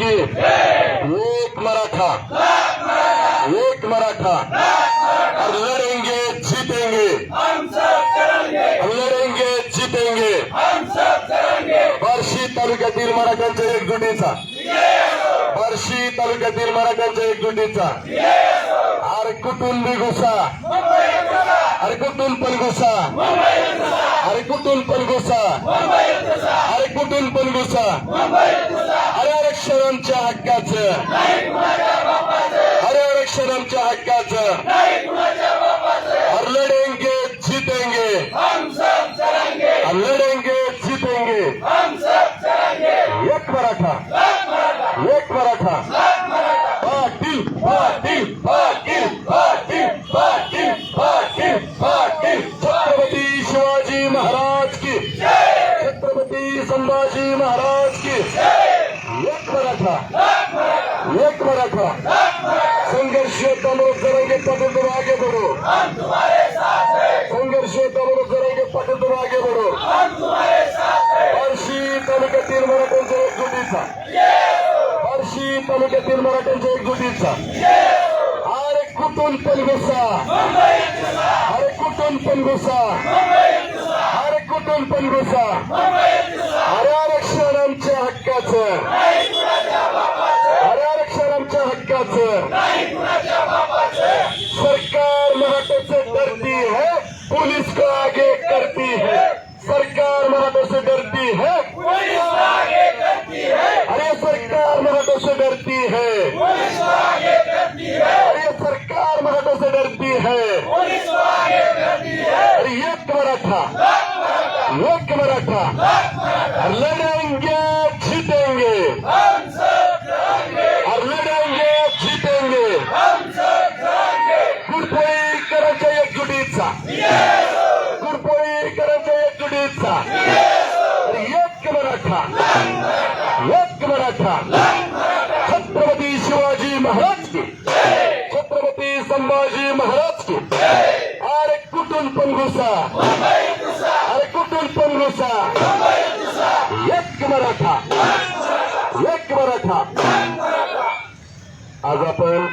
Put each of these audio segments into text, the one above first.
की एक मराठा. एक मराठा. लड़ेंगे जीतेंगे. हम लढेंगे जीतेंगे. बार्शी तालुक्यातील मराठ्यांच्या एकजुटीचा. बार्शी तालुक्यातील मराठ्यांच्या एकजुटीचा. आर कुटुंबी बी घुसा అరకుటూల్ कुठून అరకుటూల్ घुसा. అరకుటూల్ कुठून पण घुसा. अरे कुठून पण घुसा. अरे आरक्षणांच्या हक्काचं. हक्काचं और लढेंगे जीतेंगे एक मराठा एक मराठा पाटील पाटील पाटील पाटील पाटील पाटील पाटील छत्रपती शिवाजी महाराज की छत्रपती संभाजी महाराज की एक मराठा एक मराठा संघर्ष तमरो करेंगे पटल तुम आगे बढ़ो संघर्ष तमरो करेंगे पटल तुम आगे बढ़ो बार्शी तालुक्यातील मराठ्यांच्या एकजुटीचा बार्शी तालुक्यातील मराठ्यांच्या एकजुटीचा. अरे कुठून पण गुस्सा अरे कुठून पण गुस्सा अरे कुठून पण गुस्सा अरे आरक्षण आमच्या हक्काचं. अरे आरक्षण आमच्या हक्काचं. सरकार मराठों से डरती है. पुलिस को आगे करती है. सरकार मराठों से डरती है. अरे सरकार मराठों से डरती है। अरे सरकार मराठों से डरती है। अरे एक मराठा एक मराठा। और लड़ेंगे जीतेंगे और लड़ेंगे जीतेंगे कुरपोळीकरांच्या एकजुटीचा कुरपोळीकरांच्या एकजुटीचा अरे एक मराठा एक मराठा छत्रपती शिवाजी महाराज की छत्रपती संभाजी महाराज की अरे कुठून अरे कुठून पण घुसा एक मराठा। एक मराठा। आज आपण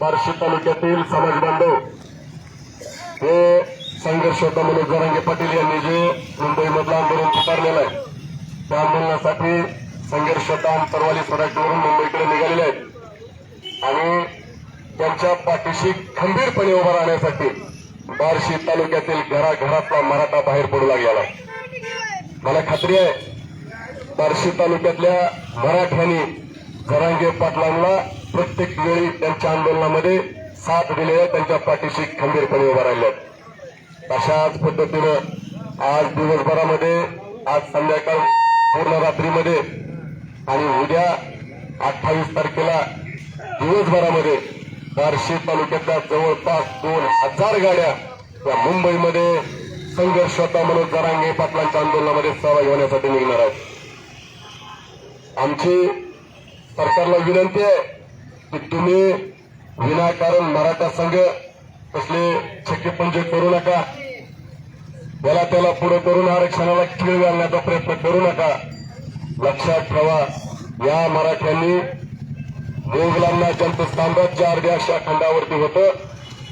बार्शी तालुक्यातील समाज बांधव हे संघर्ष होता मनोज जरांगे पाटील यांनी जे मुंबईमधलं आंदोलन पुकारलेलं आहे त्या आंदोलनासाठी संघर्षता होता आंतरवाली मुंबईकडे निघालेले आहेत. आणि त्यांच्या पाठीशी खंबीरपणे उभं राहण्यासाठी बार्शी तालुक्यातील घराघरातला मराठा बाहेर पडू लागलेला. मला खात्री आहे बार्शी तालुक्यातल्या मराठ्यांनी जरांगे पाटलांना प्रत्येक वेळी त्यांच्या आंदोलनामध्ये साथ दिली आहे त्यांच्या पाठीशी खंबीरपणे उभा राहिल्यात अशाच पद्धतीनं आज दिवसभरामध्ये आज संध्याकाळ पूर्ण रात्रीमध्ये आणि उद्या अठ्ठावीस तारखेला दिवसभरामध्ये बार्शी तालुक्यातल्या जवळपास दोन हजार गाड्या या मुंबईमध्ये संघर्ष होता म्हणून जरांगे पाटलांच्या आंदोलनामध्ये सहभागी होण्यासाठी निघणार आहेत. आमची सरकारला विनंती आहे की तुम्ही विनाकारण मराठा संघ कसले छक्केपंजे करू नका. याला त्याला पुढे करून आरक्षणाला खीळ घालण्याचा प्रयत्न करू नका. लक्षात ठेवा या मराठ्यांनी मोगलांना ज्यांचं साम्राज्य अर्ध्या खंडावरती होतं.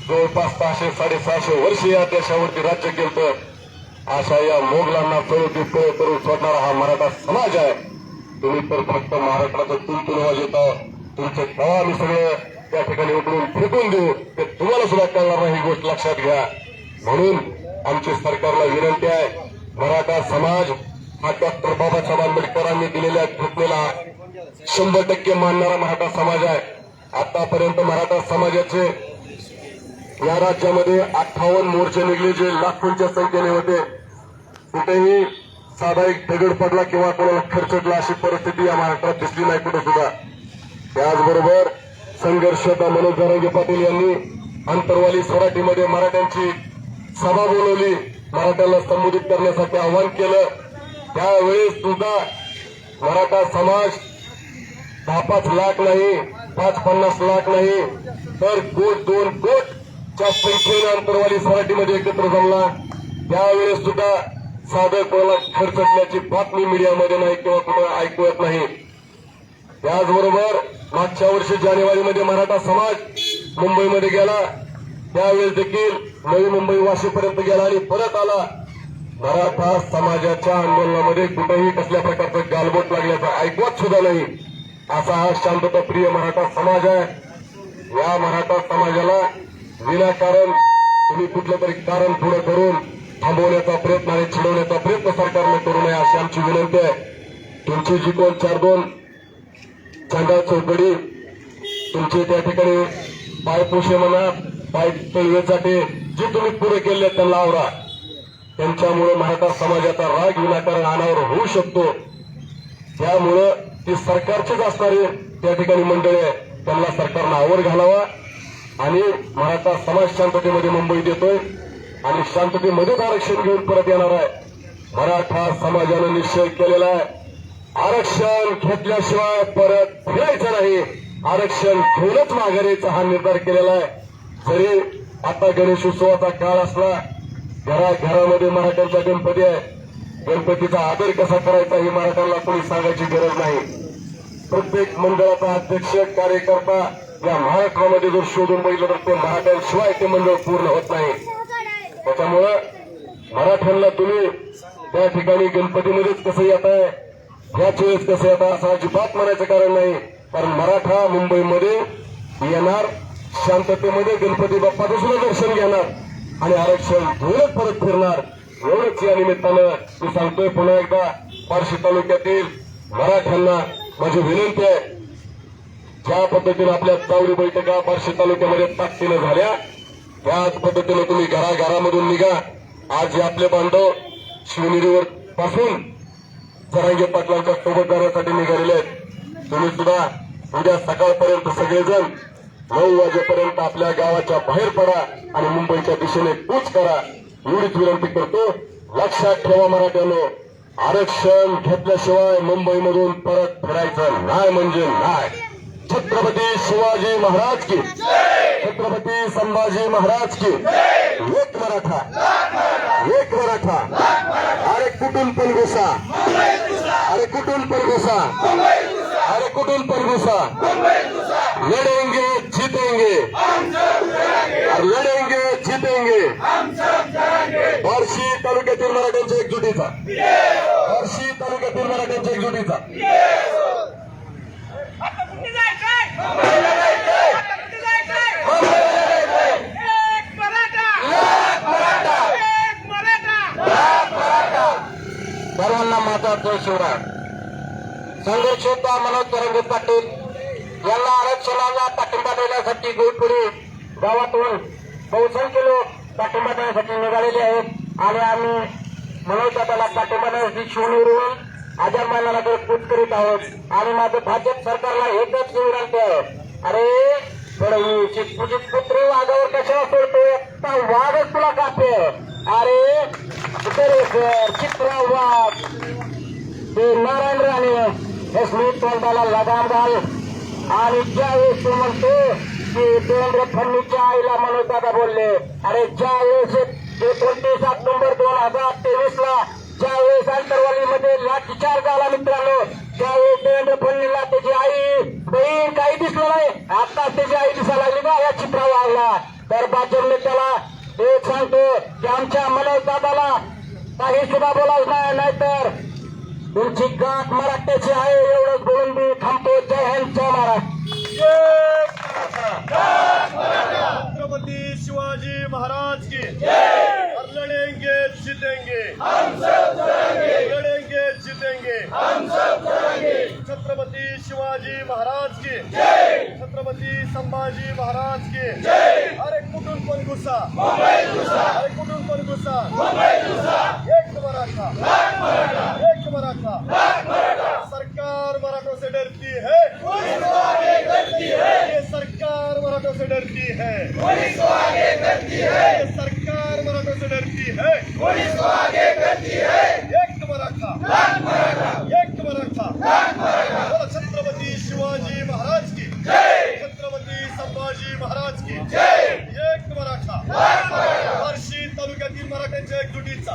जवळपास सहाशे साडेसहाशे वर्ष या देशावरती राज्य केलं अशा या मोगलांना चळवती पळ करून सोडणारा हा मराठा समाज आहे. तुम्ही तर फक्त महाराष्ट्राचं तुमतून येतं तुमचे तवा आम्ही सगळं त्या ठिकाणी उकडून फेकून देऊ. ते तुम्हाला सुद्धा कळणार नाही ही गोष्ट लक्षात घ्या. म्हणून आमची सरकारला विनंती आहे मराठा समाज हा डॉक्टर बाबासाहेब आंबेडकरांनी दिलेल्या घटनेला शंभर टक्के मानणारा मराठा समाज आहे. आतापर्यंत मराठा समाजाचे या राज्यामध्ये अठ्ठावन्न मोर्चे निघले जे लाखोंच्या संख्येने होते. कुठेही साधा एक दगड पडला किंवा कोणाला खरचटला अशी परिस्थिती या महाराष्ट्रात दिसली नाही कुठे सुद्धा त्याचबरोबर संघर्षता मनोज जरांगे पाटील यांनी. अंतरवाली सराटीमध्ये मराठ्यांची सभा बोलवली. मराठ्याला संबोधित करण्यासाठी आवाहन केलं. त्यावेळेस सुद्धा मराठा समाज दहा पाच लाख नाही पाच पन्नास लाख नाही. तर कोट दोन कोटच्या पैठण अंतरवाली सराटीमध्ये एकत्र जमला. त्यावेळेस सुद्धा साधं कोणाला खर्चटल्याची बातमी मीडियामध्ये नाही किंवा कुठं ऐकू येत नाही. त्याचबरोबर मागच्या वर्षी जानेवारीमध्ये मराठा समाज मुंबईमध्ये गेला. त्यावेळेस देखील नवी मुंबई वाशीपर्यंत गेला आणि परत आला. मराठा समाजाच्या आंदोलनामध्ये कुठेही कसल्या प्रकारचं गालबोट लागल्याचं ऐकवत सुद्धा नाही. असा हा शांतताप्रिय मराठा समाज आहे. या मराठा समाजाला विनाकारण तुम्ही कुठलं तरी कारण पुढे करून थांबवण्याचा प्रयत्न आणि चिडवण्याचा प्रयत्न सरकारने करू नये अशी आमची विनंती आहे. तुमची जी कोण चार दोन चांदा चौकडी तुमचे त्या ठिकाणी पायपोषे म्हणा पाय तळवेसाठी जे तुम्ही पुढे केले त्यांना आवरा. त्यांच्यामुळे मराठा समाजाचा राग विनाकारण अनावर होऊ शकतो. त्यामुळं ती सरकारचीच असणारी त्या ठिकाणी मंडळी आहे त्यांना सरकारनं आवर घालावा. आणि मराठा समाज शांततेमध्ये मुंबईत येतोय आणि शांततेमध्येच आरक्षण घेऊन परत येणार आहे. मराठा समाजानं निश्चय केलेला आहे. आरक्षण घेतल्याशिवाय परत फिरायचं नाही. आरक्षण घेऊनच माघारीचा हा निर्धार केलेला आहे. जरी आता गणेश उत्सवाचा काळ असला घराघरामध्ये मराठ्यांचा गणपती आहे. गणपतीचा आदर कसा करायचा हे मराठ्यांना कोणी सांगायची गरज नाही. प्रत्येक मंडळाचा अध्यक्ष कार्यकर्ता या महाराष्ट्रामध्ये जर शोधून बघितलं तर ते मराठ्यांशिवाय ते मंडळ पूर्ण होत नाही. त्याच्यामुळं मराठ्यांना तुम्ही त्या ठिकाणी गणपतीमध्येच कसं येत आहे ह्याच वेळेस कसं येत आहे असं अजिबात म्हणायचं कारण नाही. कारण मराठा मुंबईमध्ये येणार शांततेमध्ये गणपती बाप्पाचं सुद्धा दर्शन घेणार आणि आरक्षण घेऊनच परत फिरणार. एवढंच या निमित्तानं मी सांगतोय पुन्हा एकदा पारशी तालुक्यातील मराठ्यांना माझी विनंती आहे ज्या पद्धतीने आपल्या चावडी बैठका बार्शी तालुक्यामध्ये ताकदीनं झाल्या त्याच पद्धतीने तुम्ही घराघरामधून निघा. आज हे आपले बांधव शिवनेरीवर पासून जरांगे पाटलांच्या सोबत जाण्यासाठी निघालेले आहेत तुम्ही सुद्धा उद्या सकाळपर्यंत सगळेजण नऊ वाजेपर्यंत आपल्या गावाच्या बाहेर पडा आणि मुंबईच्या दिशेने कूच करा. एवढीच विनंती करतो लक्षात ठेवा मराठ्यानो आरक्षण घेतल्याशिवाय मुंबईमधून परत फिरायचं नाही म्हणजे नाही. छत्रपती शिवाजी महाराज की छत्रपती संभाजी महाराज की एक मराठा एक मराठा अरे कुठून पण घुसा अरे कुठून पण घुसा अरे कुठून पण घुसा. लढेंगे जीतेंगे. अरे लढेंगे जीतेंगे. बार्शी तालुक्यातील मराठ्यांच्या एकजुटीचा. बार्शी तालुक्यातील मराठ्यांच्या एकजुटीचा. आता कुठे जायचंय आता संघर्ष होता मनोज तरंगे पाटील यांना आरक्षणाला पाठिंबा देण्यासाठी गोडपुरी गावातून बहुसंख्य लोक पाठिंबा देण्यासाठी निघालेले आहेत. आणि आम्ही मनोज दादाला पाठिंबा देण्यासाठी शिवनेरीहून आजार मानाला कूच करीत आहोत. आणि माझं भाजप सरकारला एकच विनंती आहे. अरे थोडं तुझी पुत्री वाघावर कशाला सोडतो वाघच तुला कापे. अरे दरेकर चित्रा वाघ ते नारायण राणे. हे तोंडाला लगाम घाल आणि ज्यावेळेस तू म्हणतो की देवेंद्र फडणवीसच्या आईला मनोज दादा बोलले अरे ज्यावेळेस एकोणतीस ऑक्टोबर दोन हजार तेवीस ला ज्यावेळेस आंतरवालीमध्ये लाठीचार झाला मित्रांनो त्यावेळेस देवेंद्र फडणवीसला त्याची आई बहीण काही दिसलं नाही. आता त्याची आई दिसायला लागली ना या चित्रा वागला तर भाजपने त्याला एक सांगतो की आमच्या मनोज दादाला काही सुद्धा बोलायचं नाही नाहीतर तुमची गाठ मराठ्याची आहे एवढंच बोलून मी थांबतो. जय हिंद जय महाराज शिवाजी महाराज की लढेंगे लड़ेंगे जीतेंगे। हम सब जीतेंगे शिवाजी महाराज की छत्रपती संभाजी महाराज की अरे कुठून पण गुस्सा अरे कुठून पण गुस्सा एक मराठा। एक मराठा. सरकार मराठों से डरती है. ये सरकार मराठों से डरती है. ये सरकार मराठों से डरती है. एक मराठा. एक मराठा. छत्रपति शिवाजी महाराज की. छत्रपति संभाजी महाराज की. एक मराठा. हर्षी तालुक्यातील मराठ्यांच्या एकजुटीचा.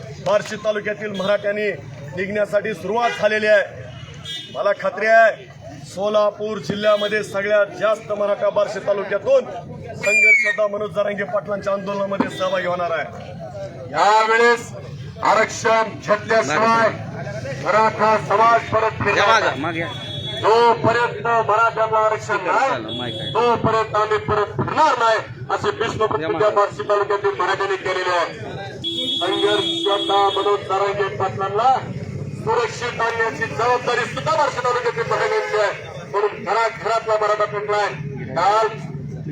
बार्शी तालुक्यातील मराठ्यांनी निघण्यासाठी सुरुवात झालेली आहे. मला खात्री आहे सोलापूर जिल्ह्यामध्ये सगळ्यात जास्त मराठा बार्शी तालुक्यातून संघर्ष योद्धा मनोज जरांगे पाटलांच्या आंदोलनामध्ये सहभागी होणार आहे. यावेळेस आरक्षण झटल्याशिवाय मराठा समाज परत जोपर्यंत मराठ्यांना आरक्षण नाही. तोपर्यंत आम्ही परत फिरणार नाही असे प्रतिज्ञा बार्शी तालुक्यातील मराठ्यांनी केलेली आहे. संघर्ष योद्धा मनोज तारांगे पाटलांना. सुरक्षित आणण्याची जबाबदारी सुद्धा बार्शी तालुक्यातील मराठ्यांची आहे. म्हणून घरात घरातला मराठा पेटलाय काल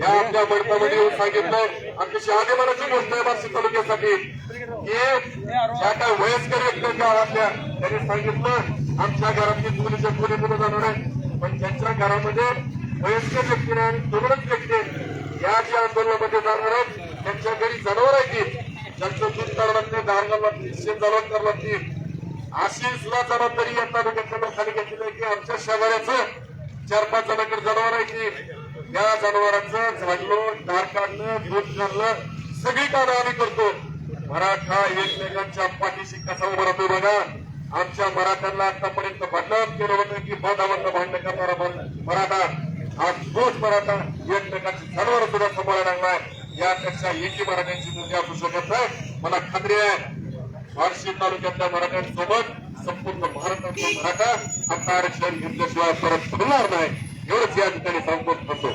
या आपल्या मंडपामध्ये येऊन सांगितलंय. अतिशय अभिमानाची गोष्ट आहे बार्शी तालुक्यासाठी. की ज्या काय वयस्कर व्यक्ती ज्या आपल्या त्यांनी सांगितलं आमच्या घरातली मुलीच्या मुली मुलं जाणार आहे पण त्यांच्या घरामध्ये वयस्कर व्यक्ती आणि तरुणच व्यक्ती या ज्या आंदोलनामध्ये जाणार आहेत त्यांच्या घरी जनावर आहेत. की ज्यांचं दूध करावं लागते धारला लागते शेत करावं लागते अशी सुद्धा जबाबदारी या तालुक्यातल्या लोकांनी घेतली आहे. की आमच्या शेजाऱ्याचं चार पाच जणांकडे जनावर आहे की. या जनावरांचं झाडलं धार काढणं दूध काढणं सगळी कामं आम्ही करतो. मराठा एकमेकांच्या पाठीशी कसा उभा राहतो बघा. आमच्या मराठ्यांना आतापर्यंत भांडण केलं होतं की बांधावरनं भांडण करणारा मराठा. आज तोच मराठा एकमेकांची जनावर सुद्धा सांभाळायला लागलाय यापेक्षा एकी मराठ्यांची मुलगी असू शकत नाही मला खात्री आहे बार्शी तालुक्यातल्या मराठ्यांसोबत संपूर्ण महाराष्ट्रातला मराठा आता आरक्षण घेतल्याशिवाय परत फिरणार नाही. एवढंच या ठिकाणी सांगतो होतो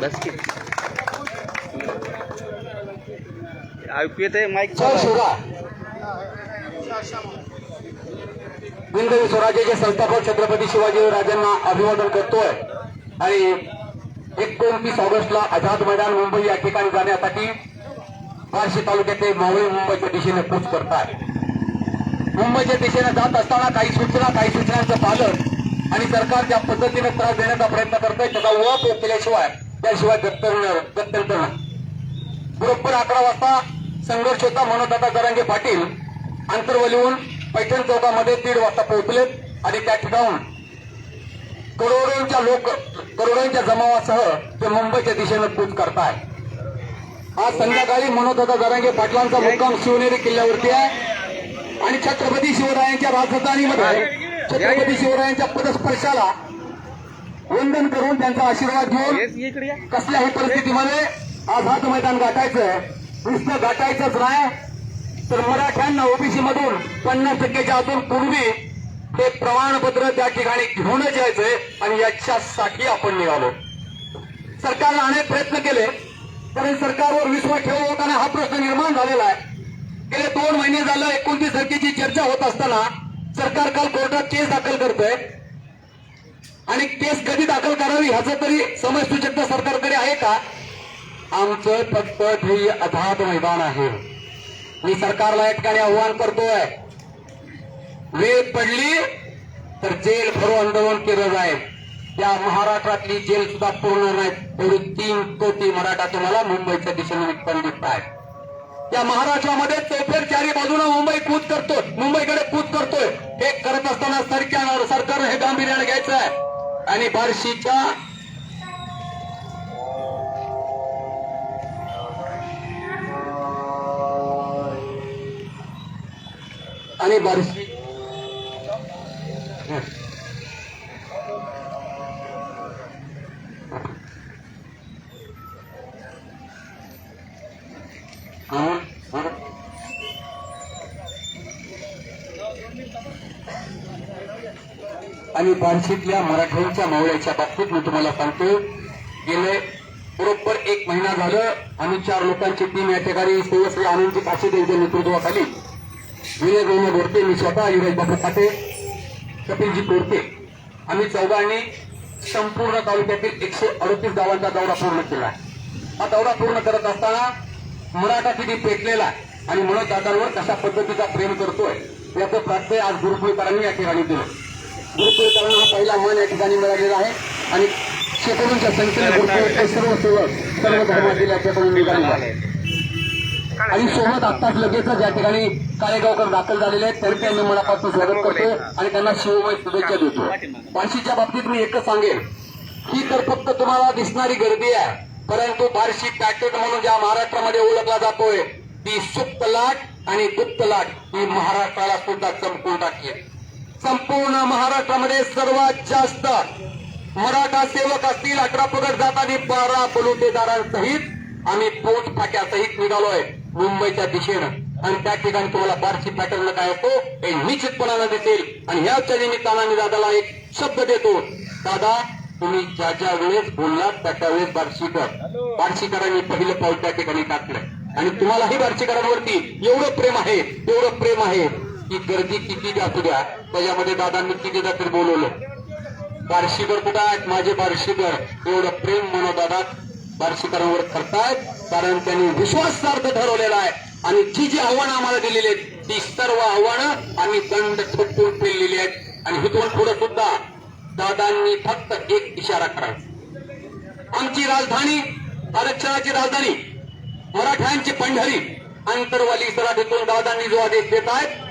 बस की ऐकू येते माईक हिंदवी स्वराज्याचे संस्थापक छत्रपती शिवाजी राजांना अभिवादन करतोय. आणि एकोणतीस ऑगस्टला आझाद मैदान मुंबई या ठिकाणी जाण्यासाठी बार्शी तालुक्यातले मावळी मुंबईच्या दिशेने कूच करतात मुंबईच्या दिशेने जात असताना काही सूचना काही सूचनांचं पालन आणि सरकार ज्या पद्धतीने त्रास देण्याचा प्रयत्न करतोय त्याचा वप केल्याशिवाय त्याशिवाय गत्तर गत्यंतर बरोबर अकरा वाजता संघर्ष होता म्हणून आता जरांगे पाटील आंतरवलीहून पैठण चौकामध्ये दीड वाजता पोहोचलेत आणि त्या ठिकाणून करोडोंच्या लोक करोडोंच्या जमावासह ते मुंबईच्या दिशेनं कूच करताय. आज संध्याकाळी मनोदादा जरांगे पाटलांचा मुक्काम शिवनेरी किल्ल्यावरती आहे. आणि छत्रपती शिवरायांच्या राजधानीमध्ये छत्रपती शिवरायांच्या पदस्पर्शाला वंदन करून त्यांचा आशीर्वाद घेऊन कसल्याही परिस्थितीमध्ये आझाद मैदान गाठायचं नुसतं गाठायचंच नाही. तर मराठ्यांना ओबीसी मधून पन्नास टक्क्याच्या आतून पूर्वी ते प्रमाणपत्र त्या ठिकाणी घेऊनच यायचंय आणि याच्यासाठी आपण निघालो. सरकारनं अनेक प्रयत्न केले कारण सरकारवर विश्वास ठेवू होताना हा प्रश्न निर्माण झालेला आहे. गेले दोन महिने झालं एकोणतीस तारखेची चर्चा होत असताना सरकार काल कोर्टात केस दाखल करतोय. आणि केस कधी दाखल करावी ह्याचं तरी समज सूचकता सरकारकडे आहे का? आमचं फक्त ध्येय अधात मैदान आहे. मी सरकारला या ठिकाणी आव्हान करतोय. वेळ पडली तर जेल भरो आंदोलन केलं जाईल. त्या महाराष्ट्रातली जेल सुद्धा पूर्ण नाही एवढी तीन कोटी मराठा तुम्हाला मुंबईच्या दिशेने निघताना दिसत आहेत. त्या महाराष्ट्रामध्ये चौफेर चारी बाजूला मुंबई कूद करतोय. मुंबईकडे कूद करतोय. हे करत असताना सरकार सरकारनं हे गांभीर्याने घ्यायचं आहे. आणि बार्शीच्या आणि बार्शी बार्शीतल्या मराठ्यांच्या मावळ्याच्या बाबतीत मी तुम्हाला सांगतो गेले बरोबर एक महिना झालं आम्ही चार लोकांची टीम या ठिकाणी सेवश्री आनंदजी काशे यांच्या नेतृत्वाखाली विनय गौण बोरते मी स्वतः युवराज बापू खाते कपिलजी कोडते आम्ही चौघांनी संपूर्ण तालुक्यातील एकशे अडतीस गावांचा दौरा पूर्ण केला. हा दौरा पूर्ण करत असताना मराठा किती पेटलेला आणि मनोज दादांवर कशा पद्धतीचा प्रेम करतोय याचं प्रार्थय आज गुरुकुलकरांनी या ठिकाणी दिलं. गुरुकुलकरांना हा पहिला मान या ठिकाणी मिळालेला आहे. आणि शेकडोंच्या संख्येने गुरुकुळचे सर्व सेवक सर्व धर्मातील याच्याकडून निघालेले आहेत. आणि सोबत आत्ताच लगेचच या ठिकाणी काळेगावकर दाखल झालेले आहेत. तरी त्यांनी मनापासून स्वागत करतो आणि त्यांना शिवमय शुभेच्छा देतो बार्शीच्या बाबतीत मी एकच सांगेन ही तर फक्त तुम्हाला दिसणारी गर्दी आहे परंतु बार्शी पॅकेट म्हणून ज्या महाराष्ट्रामध्ये ओळखला जातोय ती सुप्त लाट आणि गुप्त लाट ही महाराष्ट्राला सुद्धा चमकून टाकली संपूर्ण महाराष्ट्रामध्ये सर्वात जास्त मराठा सेवक असतील अठरा पगड जातानी बारा बलुतेदारांसहित आम्ही पोट फाट्यासहित निघालोय मुंबईच्या दिशेनं. आणि त्या ठिकाणी तुम्हाला बारशी पॅटर्न काय असतो हे निश्चितपणानं दिसेल. आणि ह्याच्या निमित्तानं मी दादाला एक शब्द देतो. दादा तुम्ही ज्या ज्या वेळेस बोललात त्या त्यावेळेस बार्शीकर. बार्शीकरांनी पहिलं पाऊल त्या ठिकाणी टाकलंय आणि तुम्हालाही बार्शीकरांवरती एवढं प्रेम आहे एवढं प्रेम आहे की गर्दी किती असू द्या. त्याच्यामध्ये दादांनी कितीदा तरी बोलवलं. बार्शीकर कुठं आहेत? माझे बार्शीकर. एवढं प्रेम मनोदादा बार्शीकरांवर करतायत. कारण त्यांनी विश्वासार्थ ठरवलेला आहे. आणि जी जी आव्हानं आम्हाला दिलेली आहेत ती सर्व आव्हानं आम्ही दंड ठोकून फेललेली आहेत. आणि इथून पुढे सुद्धा दादांनी फक्त एक इशारा करा आमची राजधानी आरक्षणाची राजधानी मराठ्यांची पंढरी आंतरवाली सराठीतून दादांनी जो आदेश देत आहेत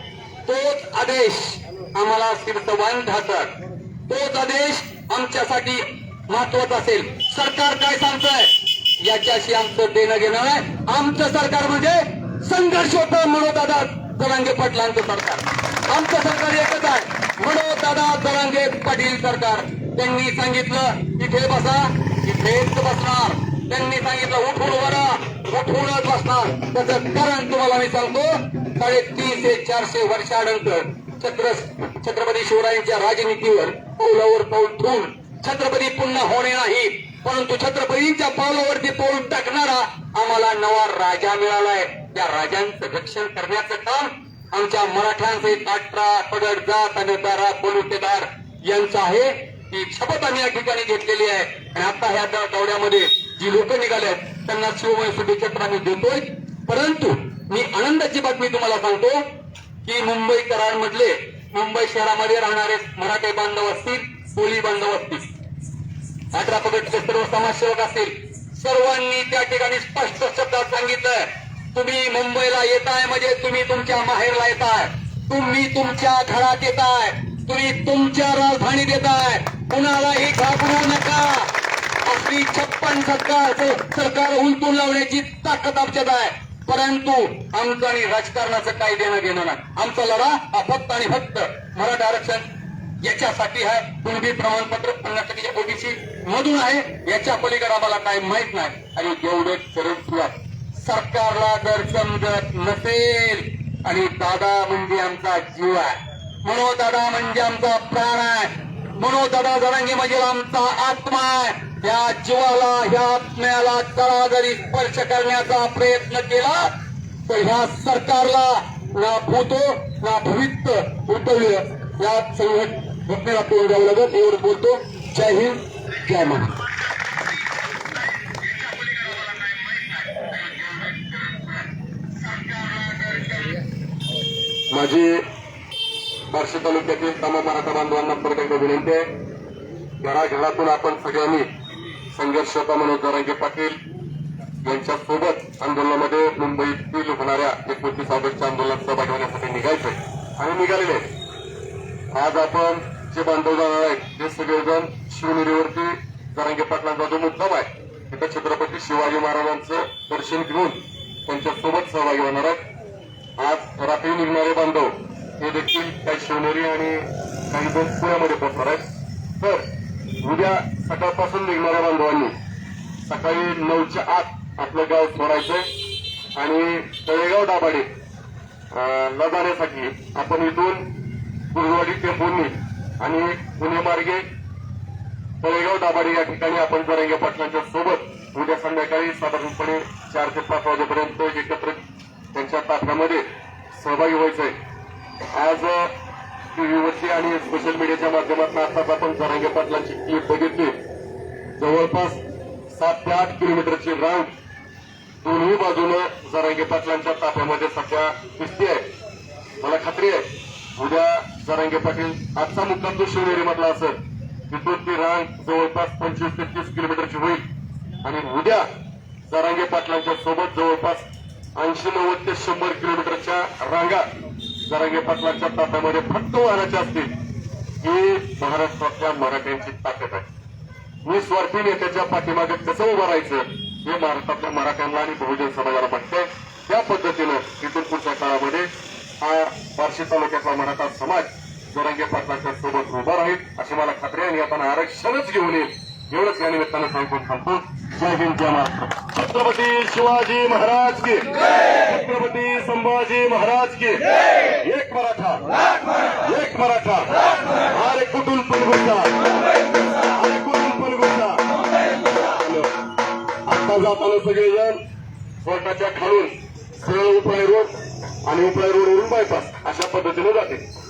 तोच आदेश आम्हाला शिरसवान ढासत तोच आदेश आमच्यासाठी महत्त्वाचा असेल. सरकार काय सांगतंय? याच्याशी आमचं देणं घेणं आहे. आमचं सरकार म्हणजे संघर्ष होतं मनोदादा दादा जरांगे पाटलांचं सरकार. आमचं सरकार एकच आहे. मनोदादा दादा जरांगे पाटील सरकार. त्यांनी सांगितलं तिथे बसा. तिथेच बसणार. त्यांनी सांगितलं उठून वरा उठूनच बसणार. त्याचं कारण तुम्हाला मी सांगतो साडेतीन ते चारशे वर्षानंतर छत्र छत्रपती शिवरायांच्या राजनीतीवर पावलावर पाऊल ठेवून छत्रपती पुन्हा होणे नाही परंतु छत्रपतींच्या पावलावरती पाऊल टाकणारा आम्हाला नवा राजा मिळालाय. त्या राजांचं रक्षण करण्याचं काम आमच्या मराठ्यांचे काटरा पगड जात आणि दारा बलुतेदार यांचं आहे. ही शपथ आम्ही या ठिकाणी घेतलेली आहे. आणि आता ह्या द- दौऱ्यामध्ये जी लोक निघाले आहेत त्यांना शिवमय शुभेच्छा आम्ही देतोय. परंतु मी आनंदाची बातमी तुम्हाला सांगतो. की मुंबईकरांमधले मुंबई शहरामध्ये राहणारे मराठे बांधव असतील कोळी बांधव असतील. अठरा पगडचे सर्व समाजसेवक असतील. सर्वांनी त्या ठिकाणी स्पष्ट शब्दात सांगितलं तुम्ही मुंबईला येताय म्हणजे तुम्ही तुमच्या माहेरला येताय. तुम्ही तुमच्या घरात येताय. तुम्ही तुमच्या राजधानीत येताय. कुणालाही घाबरू नका. आपली छप्पन सरकार सरकार उलटून लावण्याची ताकद आमच्यात आहे. परंतु आमचं आणि राजकारणाचं काही देणं घेणं नाही. आमचा लढा हा फक्त आणि फक्त मराठा आरक्षण याच्यासाठी आहे. कुणबी प्रमाणपत्र पन्नास टक्के ओबीसी मधून आहे. याच्या पलीकडे आम्हाला काही माहीत नाही. आणि एवढे करून सरकारला जर समजत नसेल आणि दादा म्हणजे आमचा जीव आहे. म्हणून दादा म्हणजे आमचा प्राण आहे. म्हणून दादा जरांगी म्हणजे आमचा आत्मा आहे. या जीवाला ह्या आत्म्याला तळा जरी स्पर्श करण्याचा प्रयत्न केला तर ह्या सरकारला ना भूतो ना भवित्य उठवलं. या घटनेला तोंड द्यावं लागत एवढं बोलतो. जय हिंद जय महाराष्ट्र. माझी बार्शी तालुक्यातील तमाम मराठा बांधवांना परत एकदा विनंती आहे. घराघरातून आपण सगळ्यांनी संघर्ष मनोज म्हणून पाटील यांच्या सोबत आंदोलनामध्ये मुंबईतील होणाऱ्या एकोणतीस ऑगस्टच्या आंदोलनात सहभागी होण्यासाठी निघायचंय. आणि निघालेले आज आपण जे बांधव जाणार आहेत ते सगळेजण शिवनेरीवरती जरांगे पाटलांचा जो मुद्दाम आहे तिथं छत्रपती शिवाजी महाराजांचं दर्शन घेऊन त्यांच्यासोबत सहभागी होणार आहेत. आज रात्री निघणारे बांधव हे देखील काही शिवनेरी आणि काही जण पुण्यामध्ये पोहोचणार आहेत. तर उद्या सकाळपासून निघणाऱ्या बांधवांनी सकाळी नऊच्या आत आपलं गाव सोडायचंय आणि तळेगाव दाभाडे ला जाण्यासाठी आपण इथून गुरुवाडी टेम्पोनी आणि पुणे मार्गे तळेगाव दाबाडे या ठिकाणी आपण जरंगे पाटलांच्या सोबत उद्या संध्याकाळी साधारणपणे चार ते पाच वाजेपर्यंत एकत्र त्यांच्या ताफ्यामध्ये सहभागी व्हायचंय. आज टीव्हीवरची आणि सोशल मीडियाच्या माध्यमातून आताच आपण जरांगे पाटलांची क्लिप बघितली. जवळपास सात ते आठ किलोमीटरची राऊंड दोन्ही बाजूनं जरांगे पाटलांच्या ताफ्यामध्ये सध्या दिसते आहे. मला खात्री आहे उद्या जरांगे पाटील आजचा मुक्काम जो शिवनेरी मधला असेल. तिथून ती रांग जवळपास पंचवीस ते तीस किलोमीटरची होईल. आणि उद्या जरांगे पाटलांच्या सोबत जवळपास ऐंशी नव्वद ते शंभर किलोमीटरच्या रांगा जरांगे पाटलांच्या ताफ्यामध्ये फक्त वाहनाचे असतील ही महाराष्ट्रातल्या मराठ्यांची ताकद आहे. मी स्वार्थी नेत्याच्या पाठीमागे कसं उभं राहायचं हे महाराष्ट्रातल्या मराठ्यांना आणि बहुजन समाजाला वाटतंय त्या पद्धतीनं इथून पुढच्या काळामध्ये हा बार्शी तालुक्यातला मराठा समाज जरांगे पाटलांच्या सोबत उभा राहील अशी मला खात्री आहे. आणि आपण आरक्षणच घेऊन येईल. एवढंच या निमित्तानं सांगून थांबतो. जय हिंद जय महाराष्ट्र. छत्रपती शिवाजी महाराज की छत्रपती संभाजी महाराज की एक मराठा एक मराठा अरे कुटुल पण अरे कुटुल पण आता जाताना सगळेजण स्वतःच्या खालून सरळ उपळाई रोड आणि उपळाई रोडवरून बायपास अशा पद्धतीने जाते.